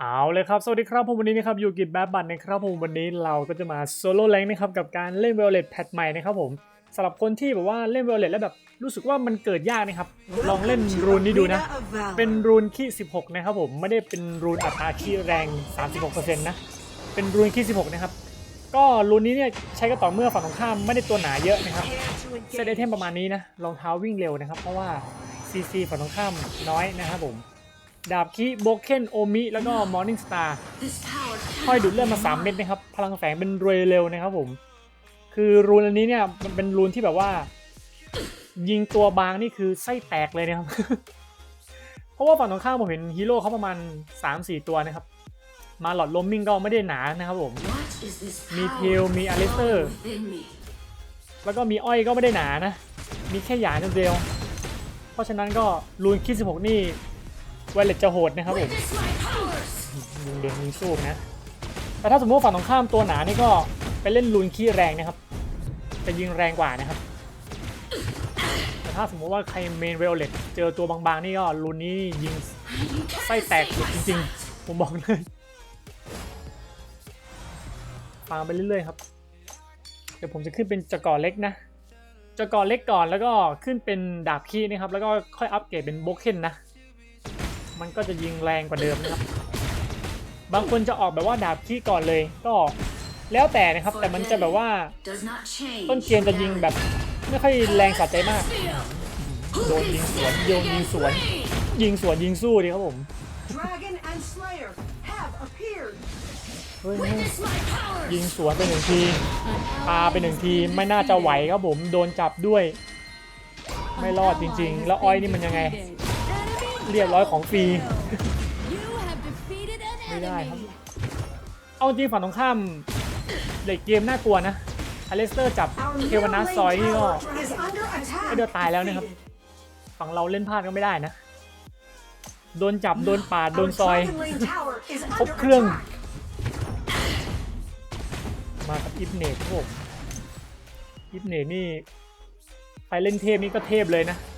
เอาเลยครับ สวัสดีครับผมวันนี้นะครับอยู่กับแบบบัตนะครับผมวันนี้เราก็จะมาโซโล่แรงนะครับกับการเล่นเวลเลตแพทใหม่นะครับผมสำหรับคนที่แบบว่าเล่นเวลเลตแล้วแบบรู้สึกว่ามันเกิดยากนะครับ ลองเล่นรูนนี้ดูนะ เป็นรูนขี้ 16 นะครับผมไม่ได้เป็นรูนอัตราขี้แรง 36%นะ เป็นรูนขี้ 16 นะครับ ก็รูนนี้เนี่ยใช้ก็ต่อเมื่อฝั่งตรงข้ามไม่ได้ตัวหนาเยอะนะครับเซตไอเทมประมาณนี้นะรองเท้าวิ่งเร็วนะครับ เพราะว่าซีซีฝั่งตรงข้ามน้อยนะครับผม ดาบคิโบเคนโอมิแล้วก็มอร์นิ่งสตาร์ค่อยดูดเลือดมา3เม็ดนะครับ พลังแฝงเป็นรวยเร็วนะครับผม คือรูนอันนี้เนี่ยมันเป็นรูนที่แบบว่า ยิงตัวบางนี่คือไส้แตกเลยนะครับ เพราะว่าฝั่งตรงข้ามผมเห็นฮีโร่เขาประมาณ 3-4 ตัวนะครับ มาหลอดลมมิงก็ไม่ได้หนานะครับผม มีเทลมีอลิสเตอร์ แล้วก็มีอ้อยก็ไม่ได้หนานะ มีแค่หยาเดียว เพราะฉะนั้นก็รูนคิด16นี่ วเลตจะโหดนะครับผมยิงเด่นยิงสู้นะแต่ถ้าสมมติฝั่งตรงข้ามตัวหนานี่ก็ไปเล่นรูนขี้แรงนะครับจะยิงแรงกว่านะครับแต่ถ้าสมมติว่าใครเมนเวลเลตเจอตัวบางๆนี่ก็รูนนี้ยิงไส้แตกจริงๆ ผมบอกเลยฟังไปเรื่อยๆครับ เดี๋ยวผมจะขึ้นเป็นจกอเล็กนะจกอเล็กก่อนแล้วก็ขึ้นเป็นดาบขี้นะครับ แล้วก็ค่อยอัปเกรดเป็นโบเคนนะ มันก็จะยิงแรงกว่าเดิมนะครับ บางคนจะออกแบบว่าดาบขี้ก่อนเลยก็แล้วแต่นะครับ แต่มันจะแบบว่าต้นเกมจะยิงแบบไม่ค่อยแรงสะใจมาก โดนยิงสวนโยนยิงสวน ยิงสวนยิงสู้ดีครับผม Dragon and Slayer have appeared. เฮ้ยเฮ้ยยิงสวนไปหนึ่งทีปาไปหนึ่งทีไม่น่าจะไหวครับผม โดนจับด้วย ไม่รอดจริง ๆ แล้วอ้อยนี่มันยังไง เรียบร้อยของฟรี ไม่ได้ครับ เอาจริงฝั่งตรงข้ามเด็กเกมน่ากลัวนะอเลสเตอร์จับ Our เท middle วนา lane ซอยนี่ก็ tower is under ไม่เดือ attack. ตายแล้วนะครับ ฝั่งเราเล่นพลาดก็ไม่ได้นะ โดนจับ โดนปาด โด Our นซอย Dragon Lane tower is ครบ under เครื่อง attack. มากับอิฟเนตครับผมอิฟเนตนี่ ใครเล่นเทพนี่ก็เทพเลยนะใ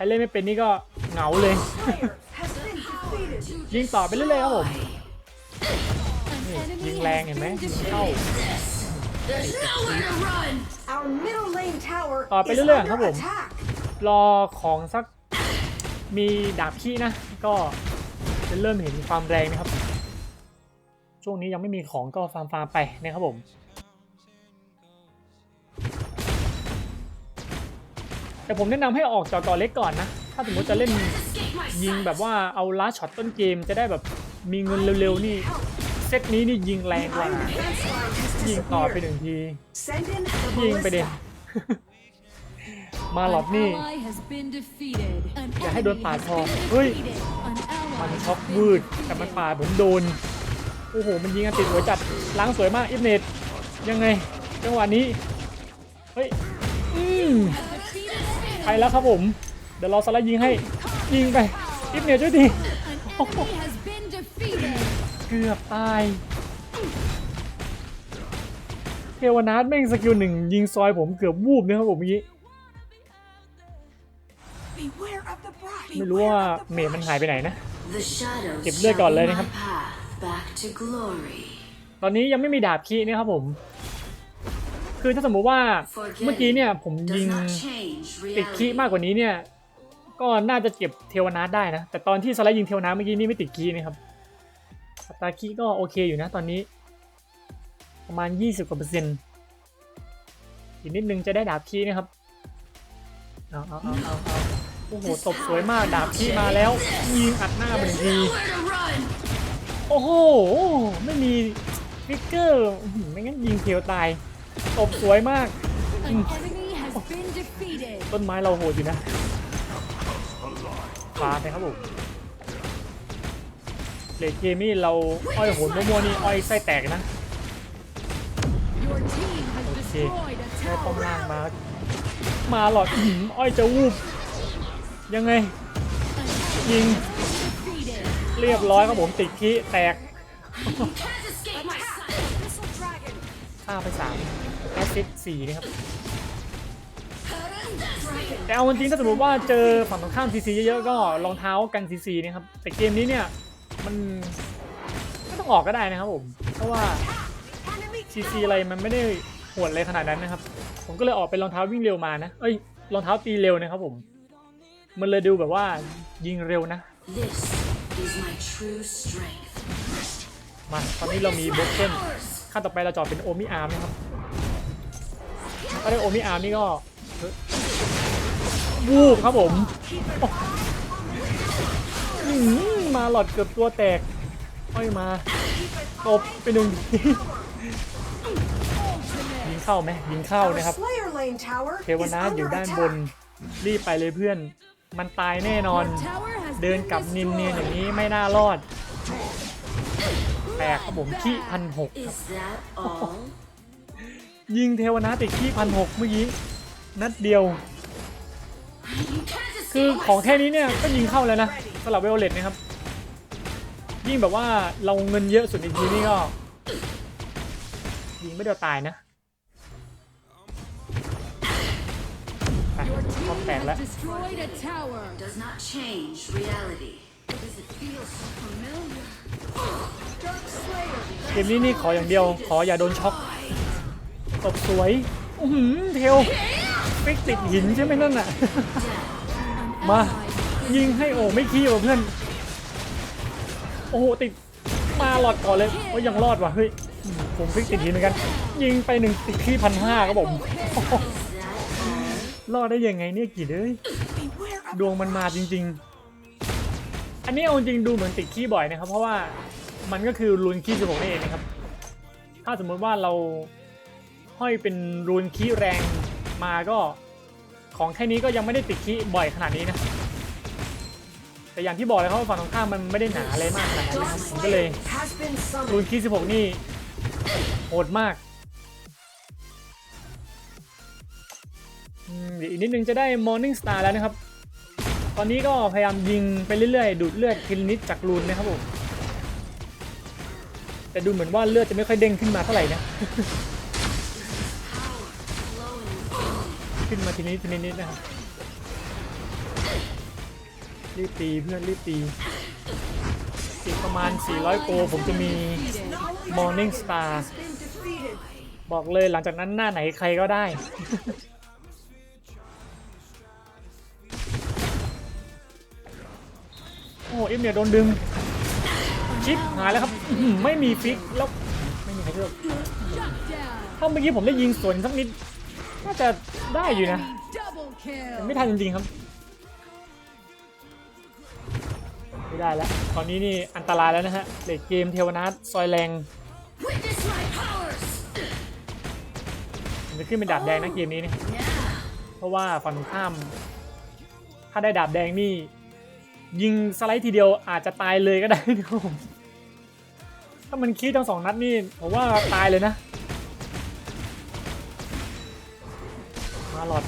ครเล่นไม่เป็นนี่ก็เหงาเลย Slayer has been defeated. ยิงต่อไปเรื่อยๆครับผมนี่ยิงแรงเห็นไหมยิงเข้า Our middle lane tower ต่อไป is เรื่อยๆครับ under ผม attack. รอของสักมีดาบขี้นะ ก็จะเริ่มเห็นความแรงนะครับ ช่วงนี้ยังไม่มีของก็ฟาร์มฟาร์มๆไปนะครับผม แต่ผมแนะนำให้ออกจอก่อเล็กก่อนนะ ถ้าสมมติจะเล่นยิงแบบว่าเอาล้าช็อตต้นเกมจะได้แบบมีเงินเร็วๆนี่ เซตนี้นี่ยิงแรงกว่ายิงต่อไปหนึ่งที ยิงไปเด่น ballista. มาหลอดนี่อย่าให้โดนปาดคอเฮ้ย มันช็อกวืดแต่มันปาดผมโดน โอ้โห มันยิงกันติดหัวจัดล้างสวยมากอิฟเนตยังไง จังหวะนี้ เฮ้ย อืม ไปแล้วครับผม เดี๋ยวรอสไลด์ยิงให้ยิงไปอิฟเนตช่วยทีเกือบตายเทวนาทแม่งสกิลหนึ่งยิงซอยผมเกือบวูบนะครับผมเมื่อกี้ Beware of the bride. ไม่รู้ว่าเมดมันหายไปไหนนะ เก็บเลือดก่อนเลยนะครับ ตอนนี้ยังไม่มีดาบคีนะครับผม คือถ้าสมมุติว่าเมื่อกี้เนี่ยผมยิงติดคีมากกว่านี้เนี่ย ก็น่าจะเก็บเทวนาทได้นะ แต่ตอนที่สไลด์ยิงเทวนาทเมื่อกี้นี่ไม่ติดคีนะครับอัตราคีก็โอเคอยู่นะตอนนี้ ประมาณ 20กว่าเปอร์เซ็นต์อีกนิดนึงจะได้ดาบคีนะครับเอาเอาเอาเอาเอาโอ้โหตบสวยมากดาบคีมาแล้ว ยิงอัดหน้าเป็นงทีโอ้โห ไม่มีฟิกเกอร์อื้อหือไม่งั้นยิงเทียวตาย ตบสวยมากต้นไม้เราโหดอยู่นะฟาดนะครับผมเลดเกมนี่เราอ้อยโหนมั่วๆนี่อ้อยไส้แตกนะได้ป้อมล่างมา มาหลอดอ้อหืออ้อยจะวูบ ยังไง ยิงเรียบร้อยครับผมติดคีแตกฆ่าไปสาม แอสซิสสี่นะครับแต่เอาจริงๆถ้าสมมติว่าเจอฝั่งตรงข้ามซีซีเยอะๆก็รองเท้ากันซีซีนะครับแต่เกมนี้เนี่ยมันไม่ต้องออกก็ได้นะครับผมเพราะว่าซีซีอะไรมันไม่ได้โหดเลยขนาดนั้นนะครับ ผมก็เลยออกเป็นรองเท้าวิ่งเร็วมานะเอ้ยรองเท้าตีเร็วนะครับผมมันเลยดูแบบว่ายิงเร็วนะมาตอนนี้เรามีโบเกนขั้นต่อไปเราจอดเป็นโอมิอาร์มนะครับ ถ้าได้โอมิอาร์มนี่ก็วูบครับผมมาหลอดเกือบตัวแตกค่อยมาตบไปหนึ่งยิงเข้าไหมยิงเข้านะครับเทวนาอยู่ด้านบนรีบไปเลยเพื่อน มันตายแน่นอน เดินกลับนินเนียนๆอย่างนี้ไม่น่ารอดแตกครับผมขี้พันหก Is that all? ยิงเทวนาติดขี้พันหกเมื่อกี้นัดเดียว คือของแค่นี้เนี่ยก็ยิงเข้าแล้วนะสำหรับเวลเลตนะครับ ยิ่งแบบว่าเราเงินเยอะสุดอีกทีนี่ก็ ยิงไม่เดียวตายนะไปพร้อมแตกแล้วเกมนี้นี่ขออย่างเดียว ขออย่าโดนช็อก ตบสวย อื้อเทลฟิกติดหินใช่ไหมนั่นน่ะ มา ยิงให้โอ้ไม่ขี้ว่ะเพื่อน โอ้โหติดมาหลอดก่อนเลยโอ้ยังรอดว่ะเฮ้ยผมฟิกติดหินเหมือนกัน ยิงไปหนึ่งติดขี้พันห้าครับผมรอดได้ยังไงเนี่ยกี่เอ้ยดวงมันมาจริง ๆ อันนี้เอาจริงดูเหมือนติดขี้บ่อยนะครับ เพราะว่ามันก็คือรูนขี้16นี่เองนะครับ ถ้าสมมติว่าเรา ห้อยเป็นรูนขี้แรงมาก็ของแค่นี้ก็ยังไม่ได้ติดขี้บ่อยขนาดนี้นะ แต่อย่างที่บอกเลยครับฝั่งตรงข้ามมันไม่ได้หนาอะไรมากขนาดนั้นนะครับผมก็เลยรูน summoned. ขี้16 นี่โหดมากอืมเดี๋ยวอีกนิดนึงจะได้ Morning Star แล้วนะครับ ตอนนี้ก็พยายามยิงไปเรื่อยๆ ดูดเลือดทีละนิดจากรูนนะครับผม แต่ดูเหมือนว่าเลือดจะไม่ค่อยเด้งขึ้นมาเท่าไหร่นะ ขึ้นมาทีนี้ทีละนิดนะครับรีบตีเพื่อนรีบตีอีกประมาณ 400 โก ผมจะมี Morning Star บอกเลยหลังจากนั้นหน้าไหนใครก็ได้ โอ้เอ็มเนี่ยโดนดึง ชิปหายแล้วครับ ไม่มีฟิก แล้ว ไม่มีใครเลือกถ้าเมื่อกี้ผมได้ยิงสวนสักนิด น่าจะได้อยู่นะ Double แต่ kill. ไม่ทันจริงๆครับ ไม่ได้แล้ว ตอนนี้นี่อันตรายแล้วนะฮะเลดเกมเทวนาทซอยแรง Witness my powers! มันจะขึ้นเป็นดาบแดงนะเกมนี้เนี่ยเพราะว่าฝั่งตรงข้าม ถ้าได้ดาบแดงนี่ ยิงสไลด์ทีเดียวอาจจะตายเลยก็ได้นะครับผมถ้ามันคิดทั้งสองนัดนี่ผมว่าตายเลยนะ มาหลอด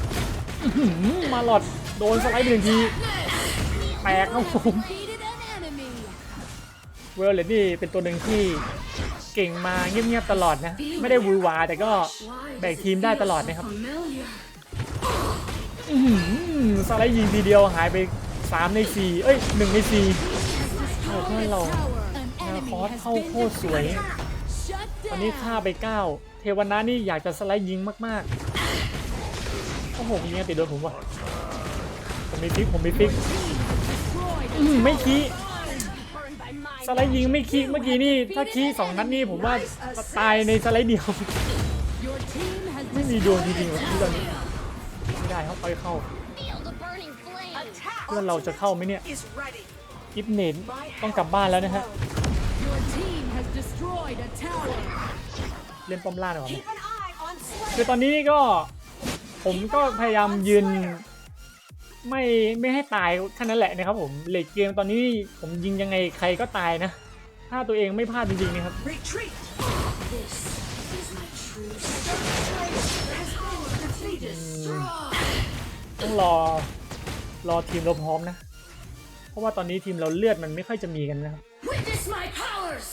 มาหลอดโดนสไลด์ไปหนึ่งทีแตกครับผม Defeated an enemy. เวลเลตนี่เป็นตัวหนึ่งที่เก่งมาเงียบๆตลอดนะ ไม่ได้วือหวาแต่ก็แบกทีมได้ตลอดนะครับสไลด์ยิงทีเดียวหายไป 3 ใน 4 เอ้ย 1 ใน4โอ้เพื่อนเรานาคอสเข้าโคตรสวย ตอนนี้ฆ่าไป 9 เทวนานี่อยากจะสไลด์ยิงมากๆ อ้โหยิงกันติดโดนผมว่ะผมมีฟิกผมมีฟิกอื้อ a หือไม่คีสไลด์ยิงไม่คีเมื่อกี้นี่ถ้าคีสองนัดนี่ผมว่าตายในสไลด์เดียวไม่มีดวงจริงๆหรอกที่ตอนนี้ไม่ได้เขาไปเข้าเพื่อนเราจะเข้าไหมเนี่ยอิฟเนตต้องกลับบ้านแล้วนะฮะเล่นป้อมล่าหน่อยคือตอนนี้ก็ ผมก็พยายามยืน ไม่ไม่ให้ตายแค่นั้นแหละนะครับผมเลดเกมตอนนี้ผมยิงยังไงใครก็ตายนะ ถ้าตัวเองไม่พลาดจริงๆนะครับ Retreat. This is my true Has been defeated. ต้องรอรอทีมเราพร้อมนะ เพราะว่าตอนนี้ทีมเราเลือดมันไม่ค่อยจะมีกันนะครับ Witness my powers!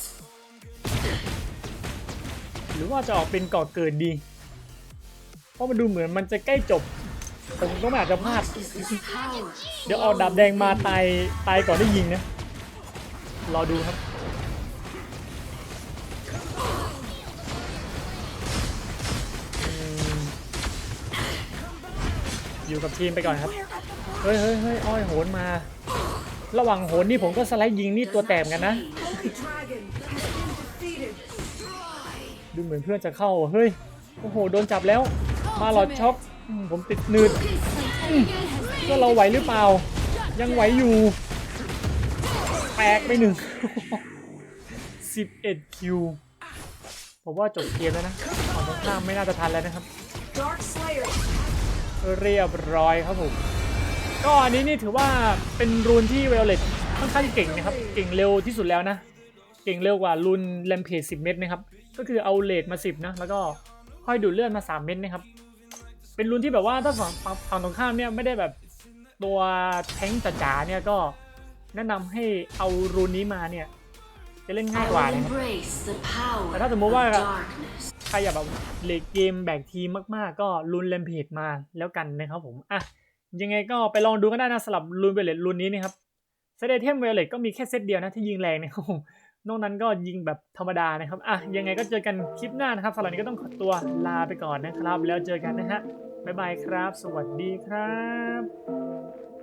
หรือว่าจะออกเป็นก่อเกิดดี เพราะมันดูเหมือนมันจะใกล้จบ ผมก็ไม่อาจจะพลาด เดี๋ยวเอาดาบแดงมาตายตายก่อนได้ยิงนะรอดูครับอยู่กับทีมไปก่อนครับ เฮ้ยเฮ้ยเฮ้ยอ้อยโหนมา ระหว่างโหนนี่ผมก็สไลด์ยิงนี่ตัวแตกเหมือนกันนะ ดูเหมือนเพื่อนจะเข้า เฮ้ย โอ้โห โดนจับแล้ว มาหลอดช็อกอืมผมติดหนืดก็เราไหวหรือเปล่า ยังไหวอยู่แตกไปหนึ่ง11คิวผมว่าจบเกมแล้วนะฝั่งตรงข้ามไม่น่าจะทันแล้วนะครับ Dark Slayer เรียบร้อยครับผม ก็อันนี้นี่ถือว่าเป็นรูนที่เวลเลตค่อนข้างเก่งนะครับ เก่งเร็วที่สุดแล้วนะ เก่งเร็วกว่ารูนแลมเพจ10 เม็ดนะครับ ก็คือเอาเลดมา 10 นะ แล้วก็ห้อยดูดเลือดมา 3 เม็ดนะครับ เป็นรูนที่แบบว่าถ้าฝั่งฝั่งฝั่งตรงข้ามเนี่ยไม่ได้แบบตัวแท้งจ๋าๆเนี่ยก็แนะนำให้เอารูนนี้มาเนี่ยจะเล่นง่าย I กว่า will นะครับ embrace the power Mà ถ้าสมมุติว่า of darkness. ใครอยากแบบเลกเกมแบกทีมมากๆ ก็รุนแรมเพจมาแล้วกันนะครับผมอะยังไงก็ไปลองดูกันได้นะสำหรับรุนเวลเลตรุนนี้นะครับเซเดเทมเวลเลตก็มีแค่เซตเดียวนะที่ยิงแรงนะครับผม นอกนั้นก็ยิงแบบธรรมดานะครับ อะ ยังไงก็เจอกันคลิปหน้านะครับสำหรับนนี้ก็ต้องขอตัวลาไปก่อนนะครับ แล้วเจอกันนะฮะ บ๊ายบายครับ สวัสดีครับ